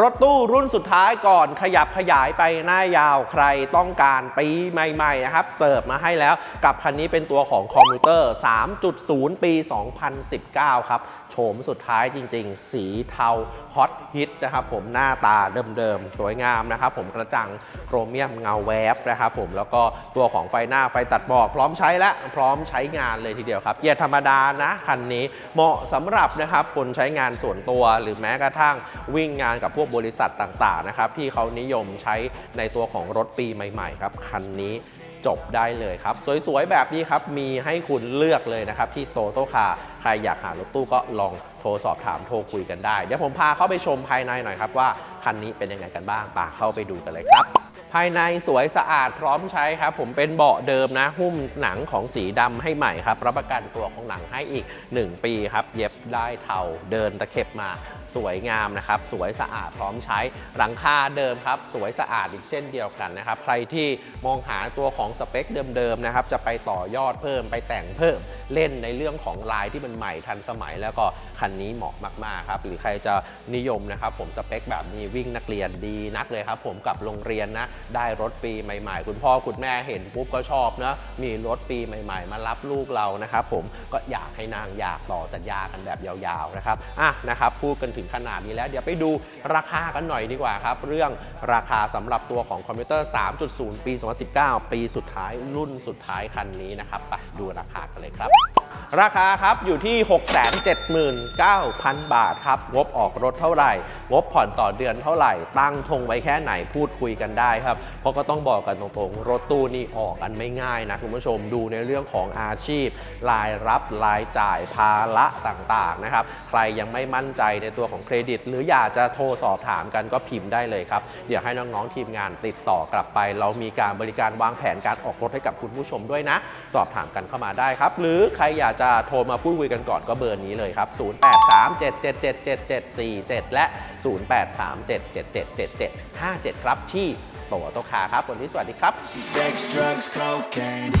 รถตู้รุ่นสุดท้ายก่อนขยับขยายไปหน้ายาวใครต้องการปีใหม่ๆนะครับ เสิร์ฟมาให้แล้วกับคันนี้เป็นตัวของคอมพิวเตอร์ 3.0 ปี 2019 ครับ โฉมสุดท้ายจริงๆ สีเทาฮอตฮิตนะครับผมหน้าตาเดิมๆ สวยงามนะครับผมกระจังโครเมียมเงาแวบนะครับผมแล้วก็ตัวของไฟหน้าไฟตัดหมอกพร้อมใช้และพร้อมใช้งานเลยทีเดียวครับเกียร์ธรรมดานะคันนี้เหมาะสำหรับนะครับคนใช้งานส่วนตัวหรือแม้กระทั่งวิ่งงานกับวกบริษัทต่างๆนะครับที่เขานิยมใช้ในตัวของรถปีใหม่ๆครับคันนี้จบได้เลยครับ สวยๆ แบบนี้ครับ มีให้คุณเลือกเลยนะครับ ที่โตโตคาใครอยากหารถตู้ก็ลองโทรสอบถามโทรคุยกันได้ เดี๋ยวผมพาเข้าไปชมภายในหน่อยครับ ว่าคันนี้เป็นยังไงกันบ้างปาเข้าไปดูกันเลยครับ ภายในสวยสะอาดพร้อมใช้ครับ ผมเป็นเบาะเดิมนะ หุ้มหนังของสีดำให้ใหม่ครับ รับประกันตัวของหนังให้อีก 1 ปีครับ เย็บได้เทาเดินตะเข็บมา สวยงามนะครับ สวยสะอาดพร้อมใช้หลังคาเดิมครับ สวยสะอาดอีกเช่นเดียวกันนะครับ ใครที่มองหาตัวของสเปคเดิมๆนะครับ จะไปต่อยอดเพิ่มไปแต่งเพิ่ม เล่นในเรื่องของลายที่มันใหม่ทันสมัย แล้วก็คันนี้เหมาะมากๆครับหรือใครจะนิยมนะครับผมสเปคแบบนี้วิ่งนักเรียนดีนักเลยครับผมกับโรงเรียนนะได้รถปีใหม่ ๆ คุณพ่อคุณแม่เห็นปุ๊บก็ชอบนะมีรถปีใหม่ ๆ มารับลูกเรานะครับผมก็อยากให้นางอยากต่อสัญญากันแบบยาวๆนะครับอะนะครับพูดกันถึงขนาดนี้แล้ว เดี๋ยวไปดูราคากันหน่อยดีกว่าครับ เรื่องราคาสำหรับตัวของคอมพิวเตอร์ 3.0 ปี 2019 ปีสุดท้ายรุ่นสุดท้ายคันนี้นะครับไปดูราคากันเลยครับราคาครับอยู่ที่ 679,000 บาทครับ งบออกรถเท่าไหร่ งบผ่อนต่อเดือนเท่าไหร่ ตั้งธงไว้แค่ไหนพูดคุยกันได้ครับ เพราะก็ต้องบอกกันตรงๆ รถตู้นี่ออกกันไม่ง่ายนะคุณผู้ชมดูในเรื่องของอาชีพ รายรับรายจ่ายภาระต่างๆนะครับ ใครยังไม่มั่นใจในตัวของเครดิต หรืออยากจะโทรสอบถามกันก็พิมพ์ได้เลยครับ เดี๋ยวให้น้องๆทีมงานติดต่อกลับไป เรามีการบริการวางแผนการออกรถให้กับคุณผู้ชมด้วยนะ สอบถามกันเข้ามาได้ครับ หรือใครอยากจะโทรมาพูดคุยกันก่อนก็เบอร์นี้เลยครับ 0837777747 และ 0837777757 ครับที่โตโตคาครับ วันนี้สวัสดีครับ Sex, drugs, cocaine.